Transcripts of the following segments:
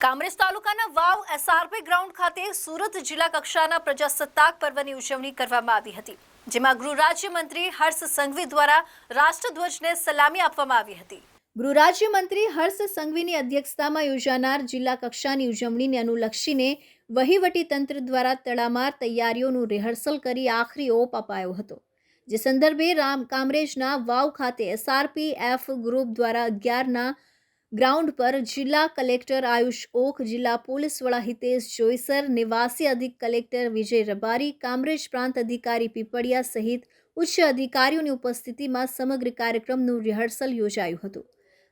કામરેજ તાલુકાના વાવ SRP ground ખાતે સુરત જિલ્લા કક્ષાના પ્રજાસત્તાક પર્વની ઉજવણી કરવામાં આવી હતી, જેમાં ગૃહ રાજ્યમંત્રી હર્ષ સંઘવી દ્વારા રાષ્ટ્રધ્વજને સલામી આપવામાં આવી હતી. ગૃહ રાજ્યમંત્રી હર્ષ સંઘવીની અધ્યક્ષતામાં યોજાનાર જિલ્લા કક્ષાની ઉજવણીને અનુલક્ષીને વહીવટી તંત્ર દ્વારા તડામાર તૈયારીઓનું રિહર્સલ કરી આખરી ઓપ અપાયો હતો, જે સંદર્ભે રામ કામરેજના વાવ ખાતે એસઆરપી એફ ગ્રુપ દ્વારા અગિયારના ગ્રાઉન્ડ પર જિલ્લા કલેક્ટર આયુષ ઓક જિલ્લા પોલીસ વડા હિતેશ જોઈસર, નિવાસી અધિક કલેક્ટર વિજય રબારી, કામરેજ પ્રાંત અધિકારી પીપળિયા સહિત ઉચ્ચ અધિકારીઓની ઉપસ્થિતિમાં સમગ્ર કાર્યક્રમનું રિહર્સલ યોજાયું હતું.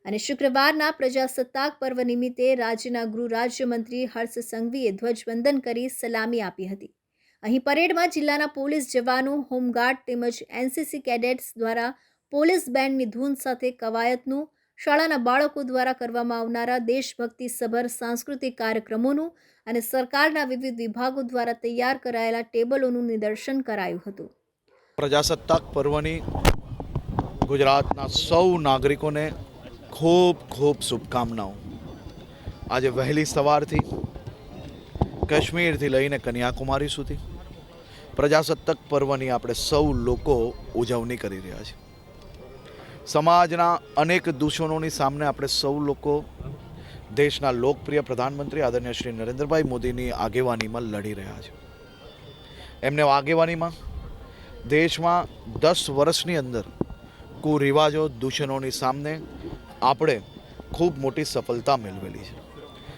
અને શુક્રવારના પ્રજાસત્તાક પર્વ નિમિત્તે રાજ્યના ગૃહ રાજ્યમંત્રી હર્ષ સંઘવીએ ધ્વજવંદન કરી સલામી આપી હતી. અહીં પરેડમાં જિલ્લાના પોલીસ જવાનો, હોમગાર્ડ તેમજ એનસીસી કેડેટ્સ દ્વારા પોલીસ બેન્ડની ધૂન સાથે કવાયતનું શાળાના બાળકો દ્વારા કરવામાં આવનારા દેશભક્તિ સભર સાંસ્કૃતિક કાર્યક્રમોનું અને સરકારના વિવિધ વિભાગો દ્વારા તૈયાર કરાયેલા ટેબલોનું નિદર્શન કરાયું હતું. પ્રજાસત્તાક પર્વની ગુજરાતના સૌ નાગરિકોને ખૂબ ખૂબ શુભકામનાઓ. આજે વહેલી સવારથી કાશ્મીરથી લઈને કન્યાકુમારી સુધી પ્રજાસત્તાક પર્વની આપણે સૌ લોકો ઉજવણી કરી રહ્યા છીએ. સમાજના અનેક દૂષણોની સામે આપણે સૌ લોકો દેશના લોકપ્રિય પ્રધાનમંત્રી આદરણીય શ્રી નરેન્દ્રભાઈ મોદીની આગેવાનીમાં લડી રહ્યા છે. એમને આગેવાનીમાં દેશમાં દસ વર્ષની અંદર કુરિવાજો દૂષણોની સામે આપણે ખૂબ મોટી સફળતા મેળવેલી છે.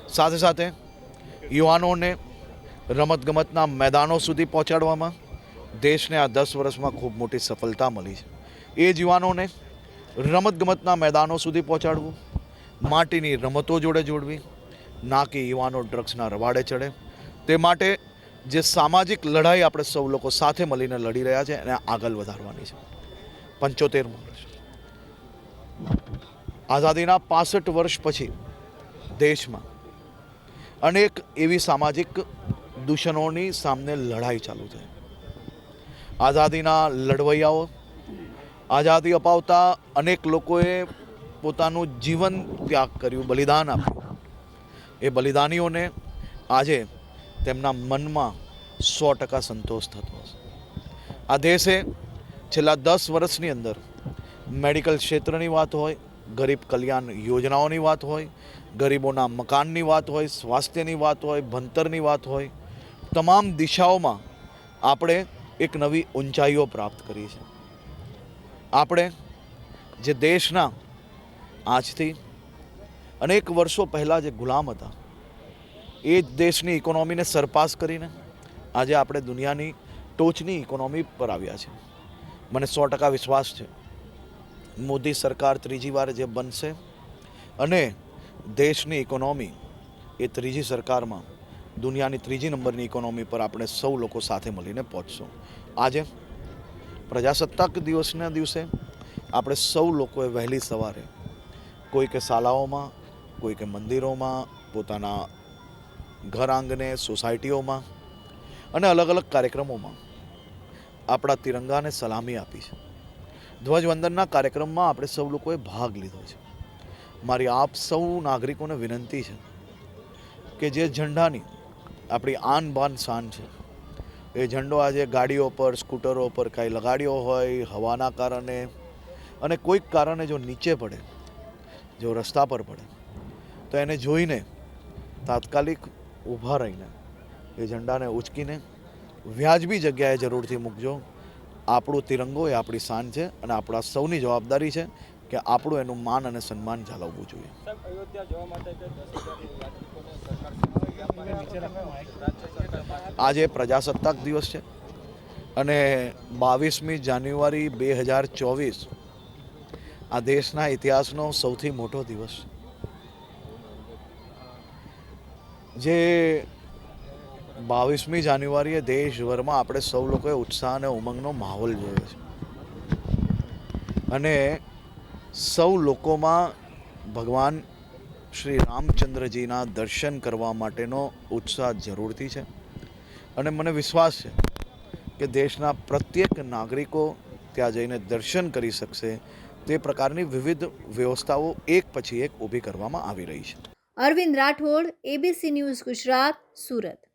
સાથે સાથે યુવાનોને રમતગમતના મેદાનો સુધી પહોંચાડવામાં દેશને આ દસ વર્ષમાં ખૂબ મોટી સફળતા મળી છે. એ જ યુવાનોને રમતગમતના મેદાનો સુધી પહોંચાડવું, માટીની રમતો જોડે જોડવી ના કે યુવાનો ડ્રગ્સના રવાડે ચડે. તે માટે જે સામાજિક લડાઈ આપણે સૌ લોકો સાથે મળીને લડી રહ્યા છે, એને આગળ વધારવાની છે. પંચોતેરમું વર્ષ. આઝાદીના પાસઠ વર્ષ પછી દેશમાં અનેક એવી સામાજિક દૂષણોની સામે લડાઈ ચાલુ થઈ. આઝાદીના લડવૈયાઓ આઝાદી અપાવતા અનેક લોકોએ પોતાનું જીવન ત્યાગ કર્યું, બલિદાન આપ્યું. એ બલિદાનીઓને આજે તેમના મનમાં સો ટકા સંતોષ થતો હશે. આ દેશે છેલ્લા દસ વર્ષની અંદર મેડિકલ ક્ષેત્રની વાત હોય, ગરીબ કલ્યાણ યોજનાઓની વાત હોય, ગરીબોના મકાનની વાત હોય, સ્વાસ્થ્યની વાત હોય, ભણતરની વાત હોય, તમામ દિશાઓમાં આપણે એક નવી ઊંચાઈઓ પ્રાપ્ત કરી છે. આપણે જે દેશના આજથી અનેક વર્ષો પહેલાં જે ગુલામ હતા, એ જ દેશની ઇકોનોમીને સરપાસ કરીને આજે આપણે દુનિયાની ટોચની ઇકોનોમી પર આવ્યા છે. મને સો ટકા વિશ્વાસ છે. મોદી સરકાર ત્રીજી વાર જે બનશે અને દેશની ઇકોનોમી એ ત્રીજી સરકારમાં દુનિયાની ત્રીજી નંબરની ઇકોનોમી પર આપણે સૌ લોકો સાથે મળીને પહોંચશું. આજે પ્રજાસત્તાક દિવસના દિવસે આપણે સૌ લોકોએ વહેલી સવારે કોઈ કે શાળાઓમાં કોઈ કે મંદિરોમાં, પોતાના ઘર આંગણે, સોસાયટીઓમાં અને અલગ અલગ કાર્યક્રમોમાં આપણા તિરંગાને સલામી આપી છે. ધ્વજવંદનના કાર્યક્રમમાં આપણે સૌ લોકોએ ભાગ લીધો છે. મારી આપ સૌ નાગરિકોને વિનંતી છે કે જે ઝંડાની આપણી આન બાન શાન છે એ ઝંડો આજે ગાડીઓ પર, સ્કૂટરો પર કાંઈ લગાડ્યો હોય હવાના કારણે અને કોઈક કારણે જો નીચે પડે, જો રસ્તા પર પડે, તો એને જોઈને તાત્કાલિક ઊભા રહીને એ ઝંડાને ઉચકીને વ્યાજબી જગ્યાએ જરૂરથી મૂકજો. આપણો તિરંગો એ આપણી શાન છે અને આપણા સૌની જવાબદારી છે કે આપણું એનું માન અને સન્માન જાળવવું જોઈએ. આજે પ્રજાસત્તાક દિવસ છે અને બાવીસમી જાન્યુઆરી બે હજાર ચોવીસ આ દેશના ઇતિહાસનો સૌથી મોટો દિવસ જે બાવીસમી જાન્યુઆરીએ દેશભરમાં આપણે સૌ લોકોએ ઉત્સાહ અને ઉમંગનો માહોલ જોયો છે. અને સૌ લોકોમાં ભગવાન શ્રી રામચંદ્રજીના દર્શન કરવા માટેનો ઉત્સાહ જરૂરથી છે. અને મને વિશ્વાસ છે કે દેશના પ્રત્યેક નાગરિકો ત્યાં જઈને દર્શન કરી શકશે. તે પ્રકારની વિવિધ વ્યવસ્થાઓ એક પછી એક ઊભી કરવામાં આવી રહી છે. Arvind Rathod ABC news Gujarat, Surat.